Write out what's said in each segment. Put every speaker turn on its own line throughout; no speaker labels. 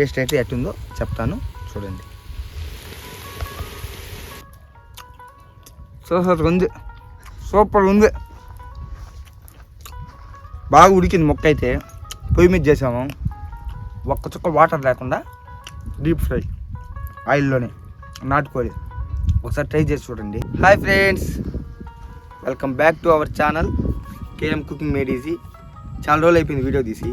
Taste అయితే ఎట్టుందో చెప్తాను. చూడండి. సూపర్ ఉంది. సూపర్ ఉంది. బాగా ఉడికింది మొక్క అయితే. పొయ్యి మీద చేసాము. ఒక్క చుక్క వాటర్ లేకుండా డీప్ ఫ్రై ఆయిల్లోనే నాటుకోడి. ఒకసారి ట్రై చేసి చూడండి. Hi friends. Welcome back to our channel. KM cooking made easy. చాలా రోజులు అయిపోయింది వీడియో తీసి.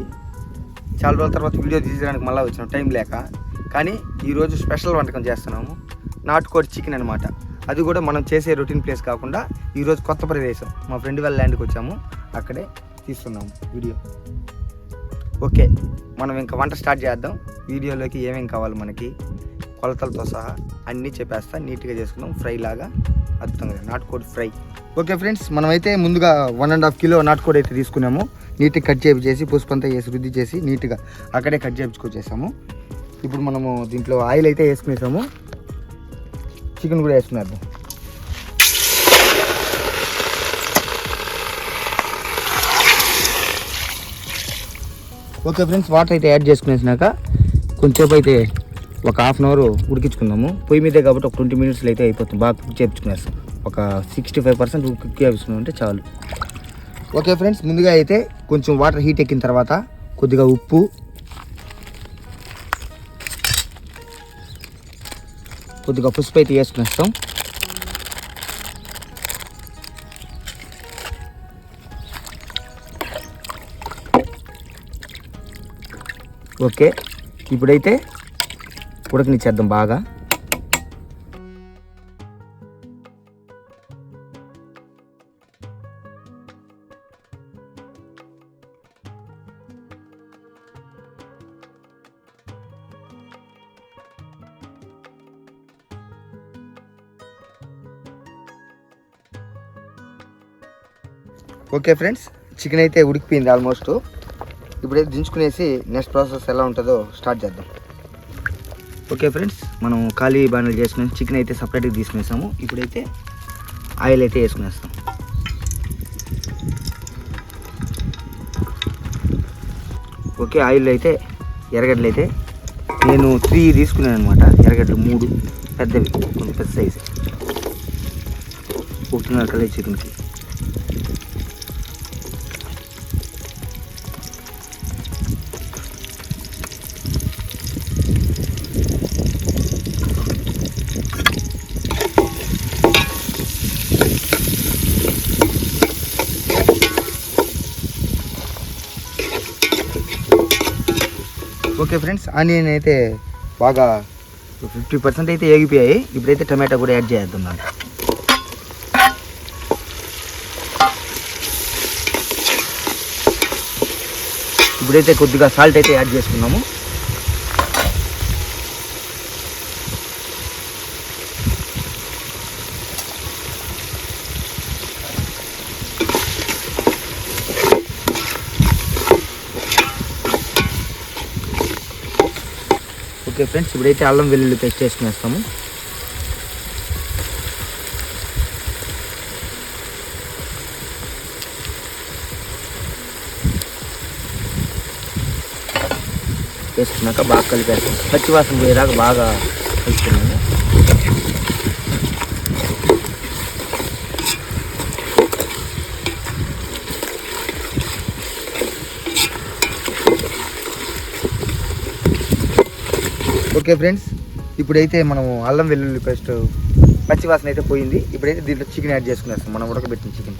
చాలా రోజుల తర్వాత వీడియో తీసేయడానికి మళ్ళీ వచ్చిన. టైం లేక. కానీ ఈరోజు స్పెషల్ వంటకం చేస్తున్నాము. నాటుకోడి చికెన్ అనమాట అది కూడా మనం చేసే రొటీన్ ప్లేస్ కాకుండా ఈరోజు కొత్త ప్రదేశం. మా ఫ్రెండ్ వాళ్ళ ల్యాండ్కి వచ్చాము. అక్కడే తీస్తున్నాము వీడియో. ఓకే. మనం ఇంకా వంట స్టార్ట్ చేద్దాం. వీడియోలోకి ఏమేమి కావాలి మనకి? కొలతలతో సహా అన్నీ చెప్పేస్తా నీట్గా చేసుకుందాం. ఫ్రై లాగా అద్భుతంగా నాటుకోడి ఫ్రై. ఓకే ఫ్రెండ్స్ మనమైతే ముందుగా వన్ అండ్ హాఫ్ కిలో నాటుకోడి అయితే తీసుకున్నాము. నీట్గా కట్ చేసి పుష్పంతా వేసి రుద్ది చేసి నీట్గా అక్కడే కట్ చేపించుకొచ్చేసాము. ఇప్పుడు మనము దీంట్లో ఆయిల్ అయితే వేసుకునేసాము. చికెన్ కూడా వేసుకునేద్దాం. ఓకే ఫ్రెండ్స్ వాటర్ అయితే యాడ్ చేసుకునేసినాక కొంచెంసేపు అయితే ఒక హాఫ్ అన్ అవర్ ఉడికించుకుందాము. పొయ్యి మీదే కాబట్టి ఒక ట్వంటీ మినిట్స్లో అయితే అయిపోతుంది. బాగా కుక్ చేయించుకునేస్తాం ఒక సిక్స్టీ ఫైవ్ పర్సెంట్ కుక్ చేసుకున్నాం అంటే చాలు. ఓకే ఫ్రెండ్స్ ముందుగా అయితే కొంచెం వాటర్ హీట్ ఎక్కిన తర్వాత కొద్దిగా ఉప్పు. కొద్దిగా పసుపు అయితే వేసుకునేస్తాం. ఓకే ఇప్పుడైతే ఉడకనిచ్చేద్దాం బాగా. ఓకే ఫ్రెండ్స్ చికెన్ అయితే ఉడికిపోయింది ఆల్మోస్ట్. ఇప్పుడైతే దించుకునేసి నెక్స్ట్ ప్రాసెస్ ఎలా ఉంటుందో స్టార్ట్ చేద్దాం. ఓకే ఫ్రెండ్స్ మనం ఖాళీ బాణలు చేసుకుని చికెన్ అయితే సపరేట్గా తీసుకునేసాము. ఇప్పుడైతే ఆయిల్ అయితే వేసుకునేస్తాం. ఓకే ఆయిల్ అయితే ఎర్రగడ్డలు అయితే నేను త్రీ తీసుకున్నాను అనమాట ఎర్రగడ్డలు మూడు పెద్దవి కొంచెం పెద్ద సైజు ఒకటిన్నర కలిసి చికెన్కి ఓకే ఫ్రెండ్స్ ఆనియన్ అయితే బాగా ఫిఫ్టీ పర్సెంట్ అయితే ఏగిపోయాయి. ఇప్పుడైతే టమాటా కూడా యాడ్ చేద్దాం. దాంట్లో ఇప్పుడైతే కొద్దిగా సాల్ట్ అయితే యాడ్ చేసుకున్నాము. ఓకే ఫ్రెండ్స్ ఇప్పుడైతే అల్లం వెల్లుల్లి పేస్ట్ వేసుకునేస్తాము వేసుకున్నాక బాగా కలిపేస్తాం. పచ్చివాసన పోయేదాకా బాగా కలుపుకున్నాము ఓకే ఫ్రెండ్స్ ఇప్పుడైతే మనము అల్లం వెల్లుల్లి పేస్ట్ పచ్చివాసన అయితే పోయింది. ఇప్పుడైతే దీంట్లో చికెన్ యాడ్ చేసుకునేస్తాం. మనం ఉడకబెట్టిన చికెన్.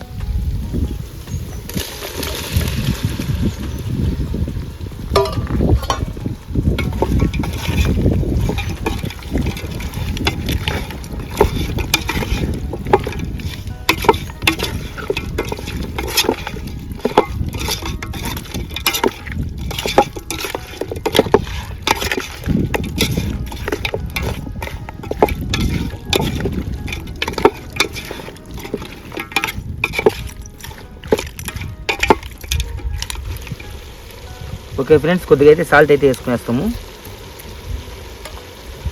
ఓకే ఫ్రెండ్స్ కొద్దిగా అయితే సాల్ట్ అయితే వేసుకునేస్తాము.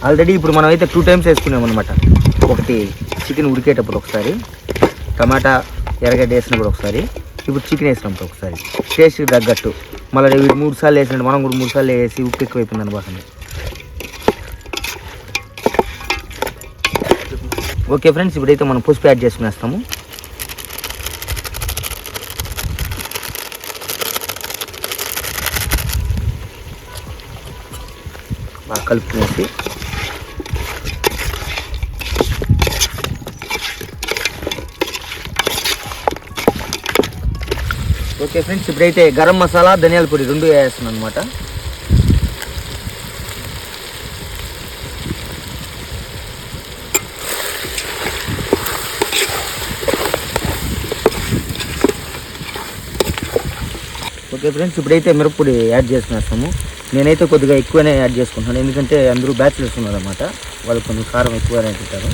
ఆల్రెడీ ఇప్పుడు మనం అయితే టూ టైమ్స్ వేసుకున్నాం అనమాట ఒకటి చికెన్ ఉడికేటప్పుడు ఒకసారి టమాటా ఎర్రగడ్డ వేసినప్పుడు ఒకసారి ఇప్పుడు చికెన్ వేసినప్పుడు ఒకసారి. టేస్ట్కి తగ్గట్టు. మళ్ళీ మూడు సార్లు వేసినట్టు మనం కూడా మూడు సార్లు వేసి ఉప్పు ఎక్కువైపోయింది అనుకోకండి.
ఓకే ఫ్రెండ్స్ ఇప్పుడైతే మనం పసుపు యాడ్ చేసుకునేస్తాము. బాగా కలుపుకునేసి. ఓకే ఫ్రెండ్స్ ఇప్పుడైతే గరం మసాలా ధనియాల పొడి రెండు వేస్తున్నాను అనమాట ఓకే ఫ్రెండ్స్ ఇప్పుడైతే మిరప్పొడి యాడ్ చేసినేస్తాము నేనైతే కొద్దిగా ఎక్కువనే యాడ్ చేసుకుంటున్నాను. ఎందుకంటే అందరూ బ్యాచులర్స్ ఉన్నారన్నమాట. వాళ్ళు కొంచెం కారం ఎక్కువనే తింటారు.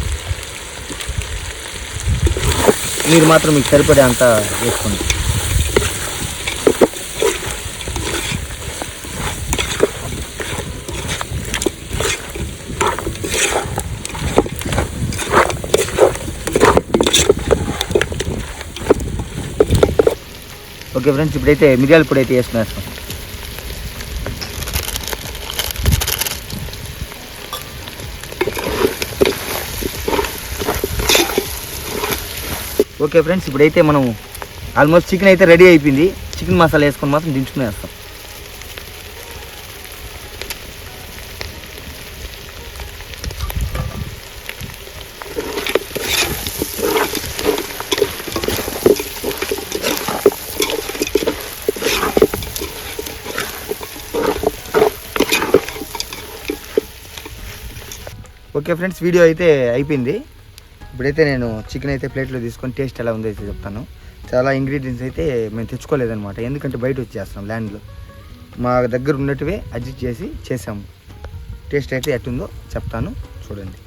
మీరు మాత్రం మీకు సరిపడే అంత వేసుకోండి. ఓకే ఫ్రెండ్స్ ఇప్పుడైతే మిరియాల పొడి అయితే వేసుకునేస్తాం. ఓకే ఫ్రెండ్స్ ఇప్పుడైతే మనం ఆల్మోస్ట్ చికెన్ అయితే రెడీ అయిపోయింది. చికెన్ మసాలా వేసుకొని మాత్రం దించుకునేస్తాం ఓకే ఫ్రెండ్స్ వీడియో అయితే అయిపోయింది. ఇప్పుడైతే నేను చికెన్ అయితే ప్లేట్లో తీసుకొని టేస్ట్ ఎలా ఉందో అయితే చెప్తాను. చాలా ఇంగ్రీడియంట్స్ అయితే మేము తెచ్చుకోలేదన్నమాట. ఎందుకంటే బయట వచ్చేస్తాం ల్యాండ్లో మా దగ్గర ఉన్నట్టువే అడ్జస్ట్ చేసి చేసాము. టేస్ట్ అయితే ఎట్టుందో చెప్తాను. చూడండి.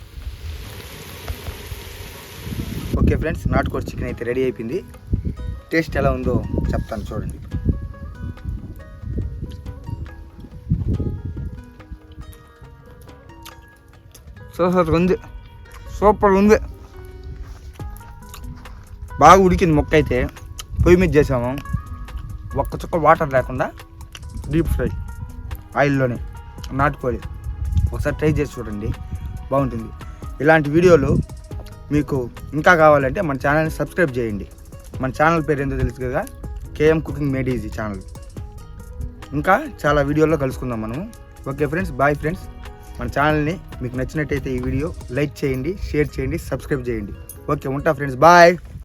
ఓకే ఫ్రెండ్స్ నాటుకోడి చికెన్ అయితే రెడీ అయిపోయింది. టేస్ట్ ఎలా ఉందో చెప్తాను చూడండి. సూపర్ ఉంది. సూపర్ ఉంది. బాగా ఉడికింది మొక్క అయితే పొయ్యి మీద చేసాము. ఒక్క చుక్క వాటర్ లేకుండా డీప్ ఫ్రై ఆయిల్లోనే నాటుకోడి. ఒకసారి ట్రై చేసి చూడండి. బాగుంటుంది. ఇలాంటి వీడియోలు మీకు ఇంకా కావాలంటే మన ఛానల్ని సబ్స్క్రైబ్ చేయండి. మన ఛానల్ పేరు ఏందో తెలుసు కదా? KM cooking made easy channel. ఇంకా చాలా వీడియోల్లో కలుసుకుందాం మనము. Okay friends bye friends. మన ఛానల్ని మీకు నచ్చినట్టయితే ఈ వీడియో లైక్ చేయండి షేర్ చేయండి సబ్స్క్రైబ్ చేయండి. ఓకే ఉంటా ఫ్రెండ్స్ బాయ్.